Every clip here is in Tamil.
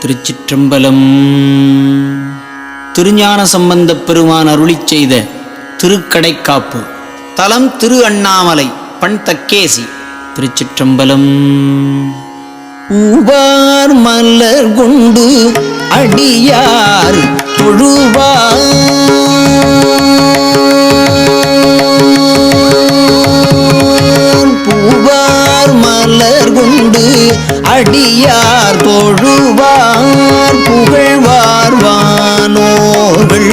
திருச்சிற்றம்பலம். திருஞான சம்பந்தப் பெருமான் அருளி செய்த திருக்கடைக்காப்பு. தலம் திரு அண்ணாமலை பண் தக்கேசி திருச்சிற்றம்பலம். உபார் மலர் கொண்டு அடியார் தொழுவார். பூவார் மலர் கொண்டு அடியார் தொழுவார் புகழ்வார் வானோர்கள்.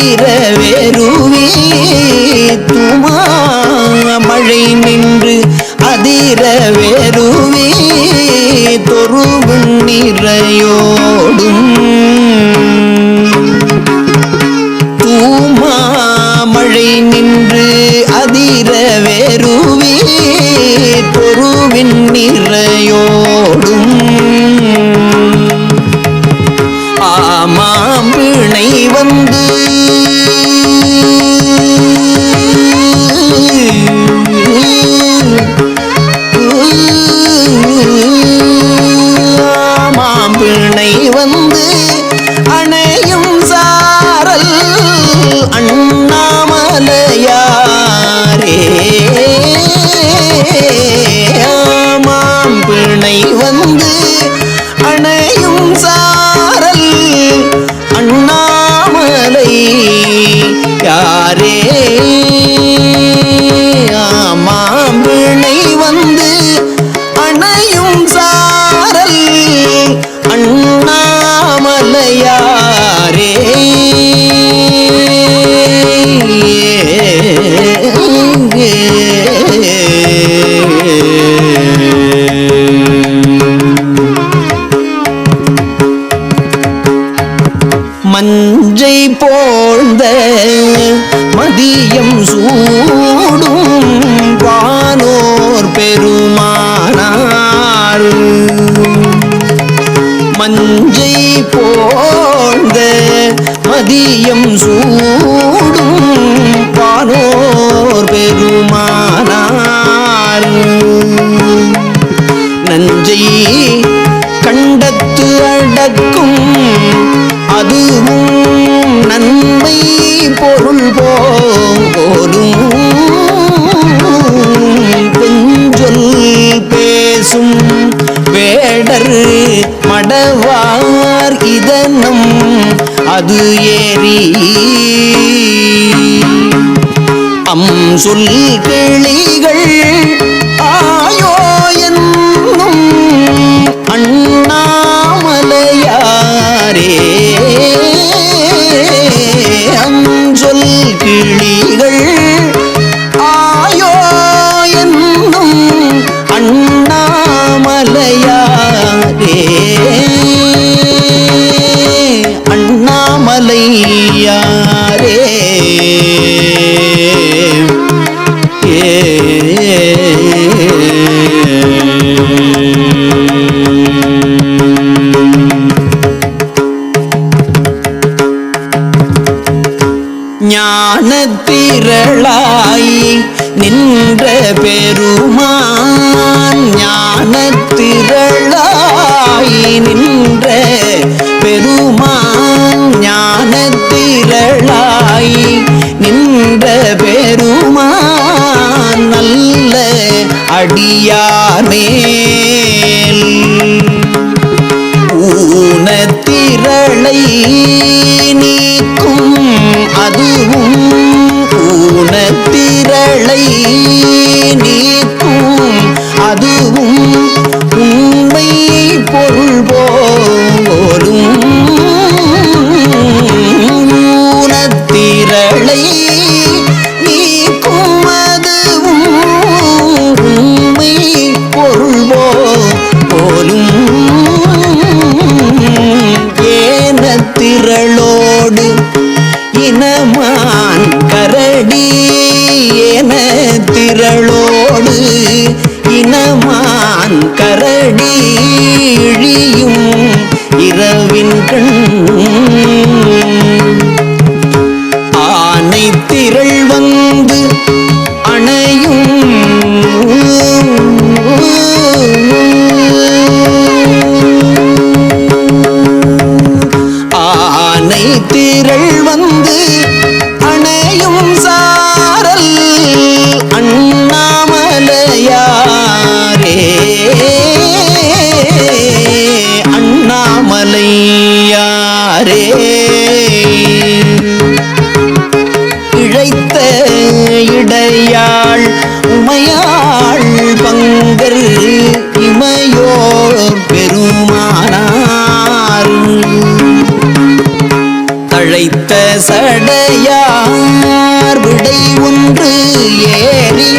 அதிர துமா மழை நின்று அதிர வெறுவே தொருவு நிறையோடும் தூமாமழை நின்று அதிர வெறுவே பொருவின் நிறையோடும். ஆமாம் பிணை வந்து நஞ்சை கண்டத்து அடக்கும் அதுவும் நன்மை பொருள் போலும். பெஞ்சொல் பேசும் வேடர் மடவார் இதனும் அது ஏறி. அம் சொல் கிளிகள் அடியார் மேல் ஊனத்திரளை do உமையாள் உமையாள் பங்கல் இமையோர் பெருமானார். தழைத்த சடையார் விடை ஒன்று ஏறி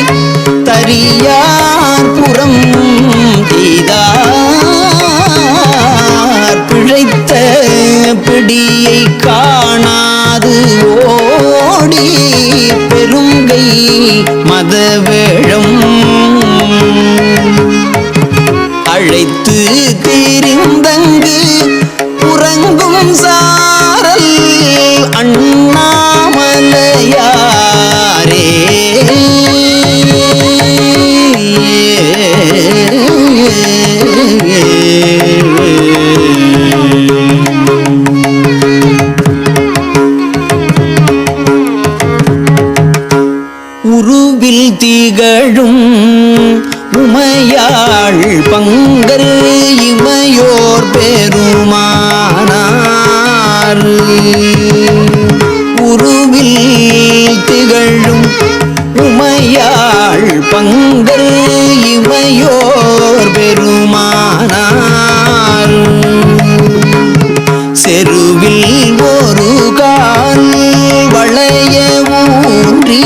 தரியார் புறம் செய்தார் பிழைத்த பிடியை காணாது ஓடி பெருங்கை திகழும் உமையாள் பங்கர் இமையோர் பெருமானார். உருவில் திகழும் உமையாள் பங்கர் இமையோர் பெருமானார். செருவில் ஒரு கால் வளைய ஊன்றி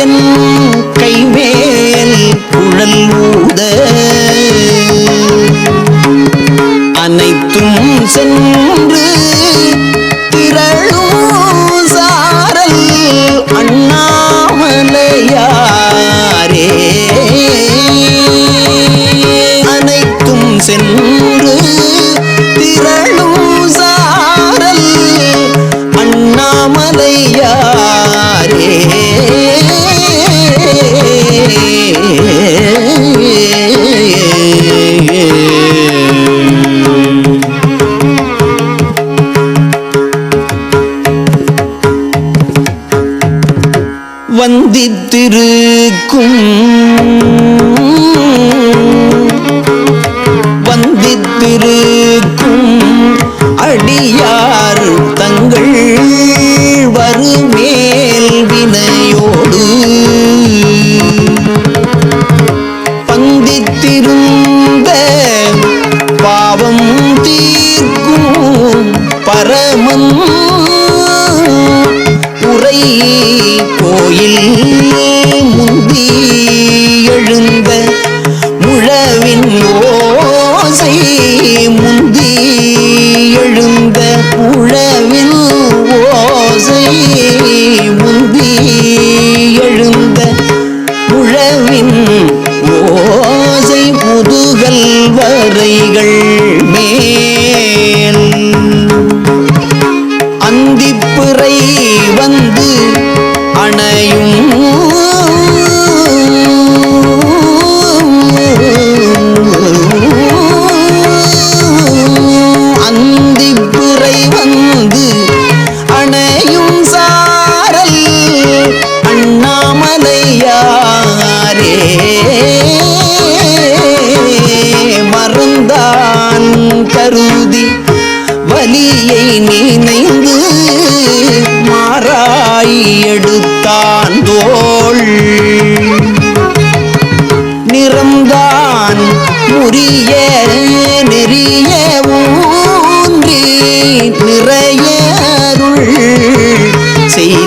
என் கைவேல் குழல்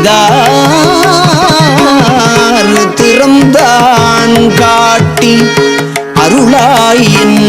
செய்தார் திறம்தான் காட்டி அருளாயின்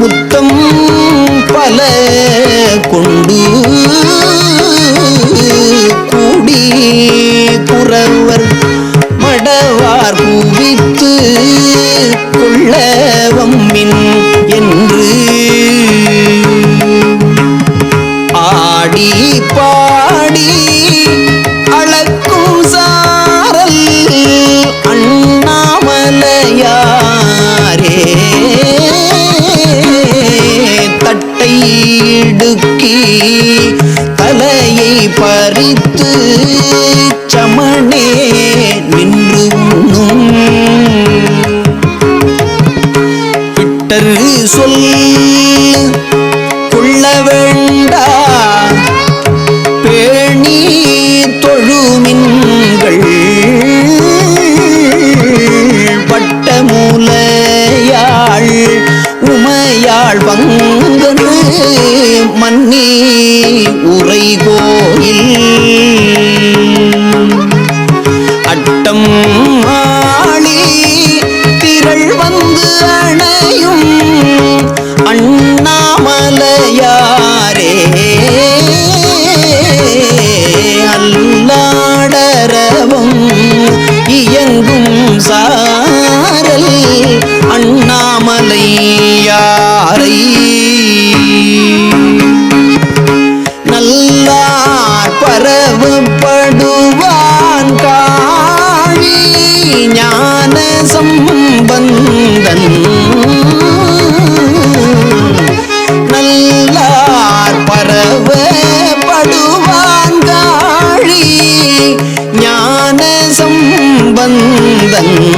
முத்தம் பல கொண்டு கூடி யாழ் பங்கந்து மன்னி உரை கோயில் அட்டம் ஆளி திரள் வந்து அணையும் அண்ணாமலையாரே. அல்லாடரவும் இயங்கும் சாரல் அண்ணாமலை തന്ന